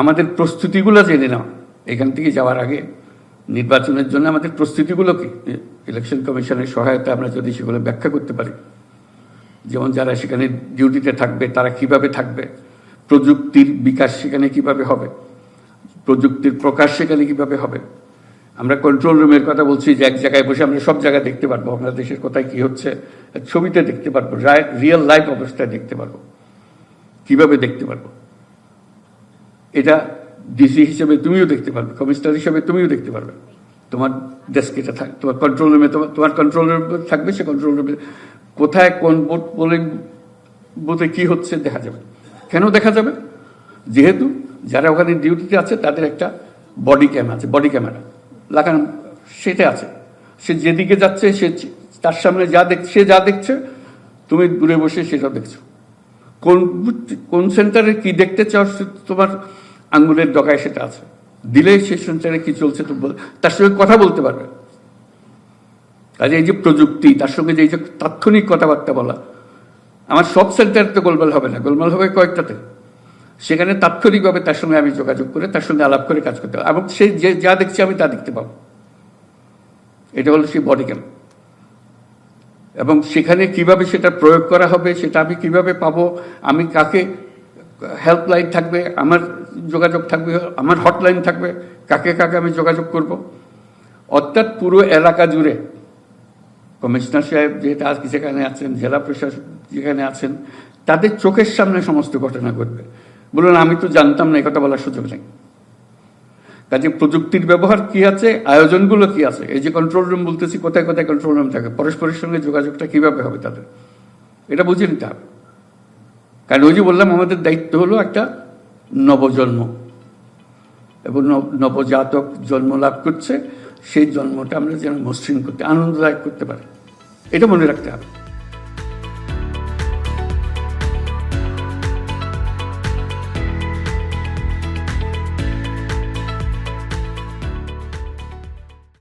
আমাদের প্রস্তুতিগুলো জেনে নাও। এখান থেকে যাওয়ার আগে নির্বাচনের জন্য আমাদের প্রস্তুতিগুলো কি ইলেকশন কমিশনের সহায়তা আমরা যদি সেগুলো ব্যাখ্যা করতে পারি। যেমন যারা সেখানে ডিউটিতে থাকবে, তারা কীভাবে থাকবে, প্রযুক্তির বিকাশ সেখানে কীভাবে হবে, প্রযুক্তির প্রকাশ সেখানে কীভাবে হবে। আমরা কন্ট্রোল রুমের কথা বলছি যে এক জায়গায় বসে আমরা সব জায়গায় দেখতে পারব আমরা দেশের কোথায় কি হচ্ছে, ছবিতে দেখতে পারব রিয়েল লাইফ অবস্থায় দেখতে পারব। কীভাবে দেখতে পারব? এটা ডিসি হিসেবে তুমিও দেখতে পারবে, কমিশনার হিসেবে তুমিও দেখতে পারবে। তোমার ডেস্ক এটা থাক, তোমার কন্ট্রোল রুমে তোমার তোমার কন্ট্রোল রুম থাকবে, সে কন্ট্রোল রুমে কোথায় কোন বুথ পোলিং বুথে কি হচ্ছে দেখা যাবে। কেন দেখা যাবে? যেহেতু যারা ওখানে ডিউটিতে আছে, তাদের একটা বডি ক্যাম আছে বডি ক্যামেরা লাগানো, সেটা আছে। সে যেদিকে যাচ্ছে, সে তার সামনে যা দেখ, সে যা দেখছে, তুমি দূরে বসে সেটা দেখছ। কোন কোন সেন্টারে কি দেখতে চাও তোমার আঙ্গুলের ডগায় সেটা আছে। দিলে সেই সেন্টারে কি চলছে তার সঙ্গে কথা বলতে পারবে। কাজে এই যে প্রযুক্তি, তার সঙ্গে যে এই যে তাৎক্ষণিক কথাবার্তা বলা, আমার সব সেন্টার তো গোলমাল হবে না, গোলমাল হবে কয়েকটাতে। সেখানে তাৎক্ষণিকভাবে তার সঙ্গে আমি যোগাযোগ করে, তার সঙ্গে আলাপ করে কাজ করতে হবে। এবং সে যে যা দেখছে আমি তা দেখতে পাবো। এটা হলো সেই বডি ক্যাম এবং সেখানে কীভাবে সেটা প্রয়োগ করা হবে, সেটা আমি কীভাবে পাবো, আমি কাকে হেল্পলাইন থাকবে, আমার যোগাযোগ থাকবে, আমার হটলাইন থাকবে, কাকে কাকে আমি যোগাযোগ করব। অর্থাৎ পুরো এলাকা জুড়ে, কমিশনার সাহেব যেহেতু আজকে যেখানে আছেন, জেলা প্রশাসক যেখানে আছেন, তাদের চোখের সামনে সমস্ত ঘটনা ঘটবে। বলুন, আমি তো জানতাম না, এই কথা বলার সুযোগ নেই। কাজে প্রযুক্তির ব্যবহার কি আছে, আয়োজনগুলো কি আছে, এই যে কন্ট্রোল রুম বলতেছি, কোথায় কোথায় কন্ট্রোল রুম থাকে, পরস্পরের সঙ্গে যোগাযোগটা কীভাবে হবে তাদের? এটা বুঝে নিতে হবে কারণ ওই যে বললাম, আমাদের দায়িত্ব হলো একটা নবজন্ম। এবং নব- নবজাতক জন্ম লাভ করছে, সেই জন্মটা আমরা যেন মসৃণ করতে, আনন্দদায়ক করতে পারি। এটা মনে রাখতে হবে।